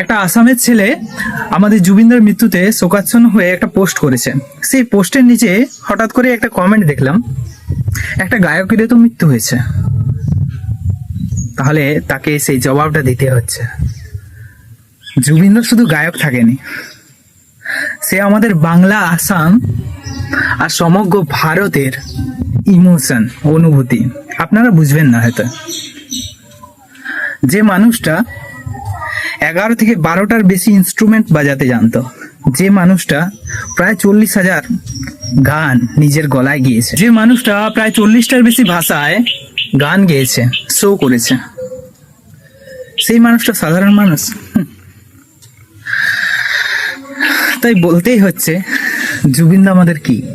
একটা আসামের ছেলে আমাদের জুবিনদার মৃত্যুতে শোকাচ্ছন্ন হয়ে একটা পোস্ট করেছে। সেই পোস্টের নিচে হঠাৎ করে একটা কমেন্ট দেখলাম, একটা গায়কেরও তো মৃত্যু হয়েছে। তাহলে তাকে সেই জবাবটা দিতে হচ্ছে। জুবিনদার শুধু গায়ক থাকেনি, সে আমাদের বাংলা, আসাম আর সমগ্র ভারতের ইমোশন, অনুভূতি, আপনারা বুঝবেন না হয়তো। যে মানুষটা এগারো থেকে বারোটার বেশি ইনস্ট্রুমেন্ট বাজাতে জানতো। যে মানুষটা প্রায় চল্লিশ হাজার গান নিজের গলায় গিয়েছে। যে মানুষটা প্রায় চল্লিশটার বেশি ভাষায় গান গেয়েছে শো করেছে। সেই মানুষটা সাধারণ মানুষ। তাই বলতেই হচ্ছে, জুবিনদা আমাদের কি?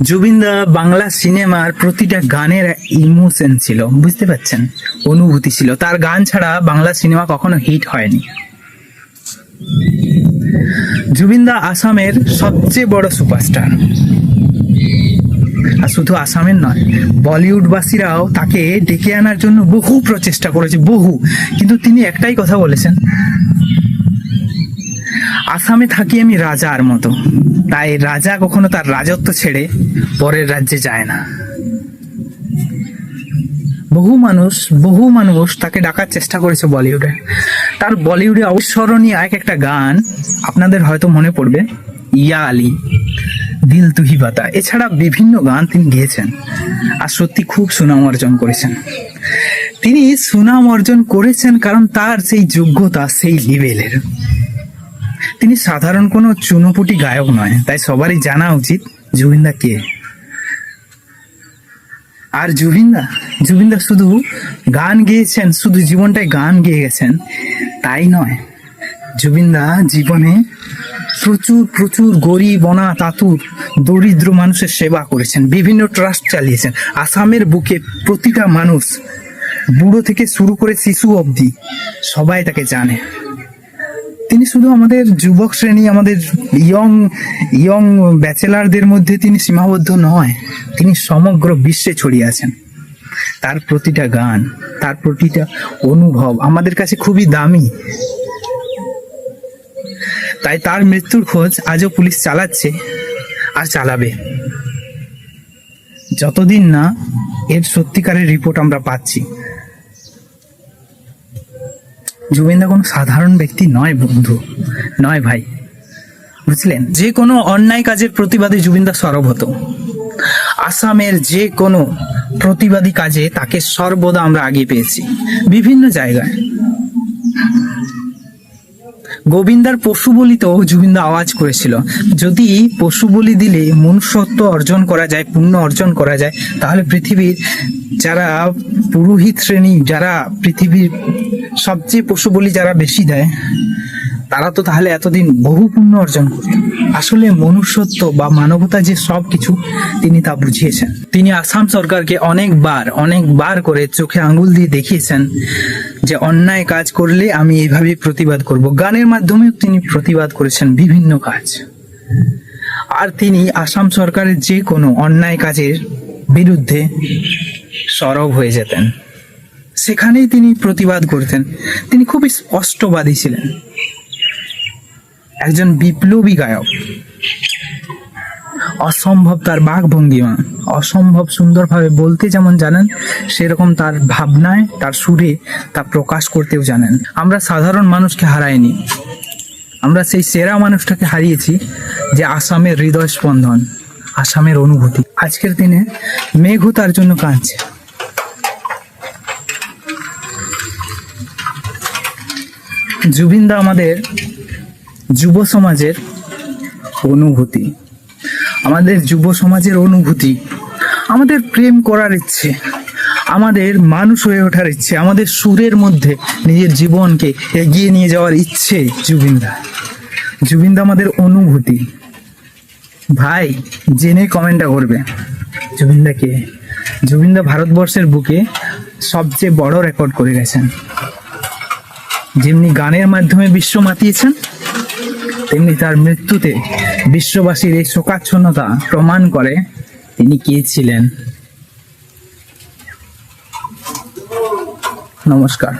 জুবিনদা বাংলা সিনেমার প্রতিটা গানের ইমোশন ছিল, বুঝতে পারছেন? অনুভূতি ছিল। তার গান ছাড়া বাংলা সিনেমা কখনো হিট হয়নি। জুবিনদা আসামের সবচেয়ে বড় সুপারস্টার। আর শুধু আসামের নয়, বলিউডবাসীরাও তাকে ডেকে আনার জন্য বহু প্রচেষ্টা করেছে, বহু। কিন্তু তিনি একটাই কথা বলেছেন আসামে থাকি আমি রাজার মতো। তাই রাজা কখনো তার রাজত্ব ছেড়ে পরের রাজ্যে যায় না। বহু মানুষ বহু মানুষ তাকে ডাকার চেষ্টা করেছে বলিউডে। তার বলিউডে অবিস্মরণীয় এক একটা গান আপনাদের হয়তো মনে পড়বে, ইয়া আলী, দিল তুহি বাতা। এছাড়া বিভিন্ন গান তিনি গেয়েছেন আর সত্যি খুব সুনাম অর্জন করেছেন। তিনি সুনাম অর্জন করেছেন কারণ তার সেই যোগ্যতা, সেই লেভেলের। তিনি সাধারণ কোনো চুনোপুটি গায়ক নয়, তাই সবারই জানা উচিত জুবিনদা কে। আর জুবিনদা জুবিনদা শুধু গান গেয়েছেন, শুধু জীবনটায় গান গেয়ে গেছেন, তাই নয়। জুবিনদা জীবনে প্রচুর প্রচুর গরিব অনাথ আতুর দরিদ্র মানুষের সেবা করেছেন, বিভিন্ন ট্রাস্ট চালিয়েছেন। আসামের বুকে প্রতিটা মানুষ, বুড়ো থেকে শুরু করে শিশু অবধি সবাই তাকে জানে। তিনি শুধু আমাদের যুবক শ্রেণি, আমাদের ইয়ং ইয়ং ব্যাচেলারদের মধ্যে তিনি সীমাবদ্ধ নয়, তিনি সমগ্র বিশ্বে ছড়িয়ে আছেন। তার প্রতিটা গান, তার প্রতিটা অনুভব আমাদের কাছে খুবই দামি। তাই তার মৃত্যুর খোঁজ আজও পুলিশ চালাচ্ছে আর চালাবে। যতদিন না এর সত্যিকারের রিপোর্ট আমরা পাচ্ছি। জুবিনদা কোনো সাধারণ ব্যক্তি নয় বন্ধু, নয় ভাই। বুঝলেন? যে কোনো অন্যায় কাজের প্রতিবাদে জুবিনদা সরব হতো। আসামের যে কোনো প্রতিবাদী কাজে তাকে সর্বদা আমরা আগে পেয়েছি। বিভিন্ন জায়গায়। গোবিন্দার পশু বলিতেও জুবিন্দ আওয়াজ করেছিল। যদি পশু বলি দিলে মনুষ্যত্ব অর্জন করা যায়, পুণ্য অর্জন করা যায়, তাহলে পৃথিবীর যারা পুরোহিত শ্রেণি, যারা পৃথিবীর সবচেয়ে পশু বলি যারা বেশি দেয় তারা তো তাহলে এতদিন বহু পুণ্য অর্জন করত। আসলে মনুষ্যত্ব বা মানবতা যে সব কিছু তিনি তা বুঝিয়েছেন। তিনি আসাম সরকারকে অনেকবার অনেকবার করে চোখে আঙ্গুল দিয়ে দেখিয়েছেন যে অন্যায় কাজ করলে আমি এইভাবে প্রতিবাদ করব। গানের মাধ্যমেও তিনি প্রতিবাদ করেছেন বিভিন্ন কাজ। আর তিনি আসাম সরকারের যে কোনো অন্যায় কাজের বিরুদ্ধে সরব হয়ে যেতেন। সেখানেই তিনি প্রতিবাদ করতেন। তিনি খুবই স্পষ্টবাদী ছিলেন। একজন বিপ্লবী গায়ক। অসম্ভব তার বাক ভঙ্গিমা, অসম্ভব সুন্দরভাবে বলতে যেমন জানেন, সেরকম তার ভাবনায়, তার সুরে তা প্রকাশ করতেও জানেন। আমরা সাধারণ মানুষকে হারাইনি। আমরা সেই সেরা মানুষটাকে হারিয়েছি যে আসামের হৃদয় স্পন্দন, আসামের অনুভূতি। আজকের দিনে মেঘও তার জন্য কাঁদছে। জুবিনদা আমাদের যুব সমাজের অনুভূতি। আমাদের যুব সমাজের অনুভূতি, আমাদের প্রেম করার ইচ্ছে, আমাদের মানুষ হয়ে ওঠার ইচ্ছে, আমাদের সুরের মধ্যে নিজের জীবনকে এগিয়ে নিয়ে যাওয়ার ইচ্ছে জুবিনদা। জুবিনদা আমাদের অনুভূতি। ভাই, জেনে কমেন্টটা করবে। জুবিনদা কে জুবিনদা ভারতবর্ষের বুকে সবচেয়ে বড় রেকর্ড করে গেছেন। যেমনি গানের মাধ্যমে বিশ্ব মাতিয়েছেন তেমনি তার মৃত্যুতে বিশ্ববাসীর এই শোকাচ্ছন্নতা প্রমাণ করে তিনি কে ছিলেন। নমস্কার।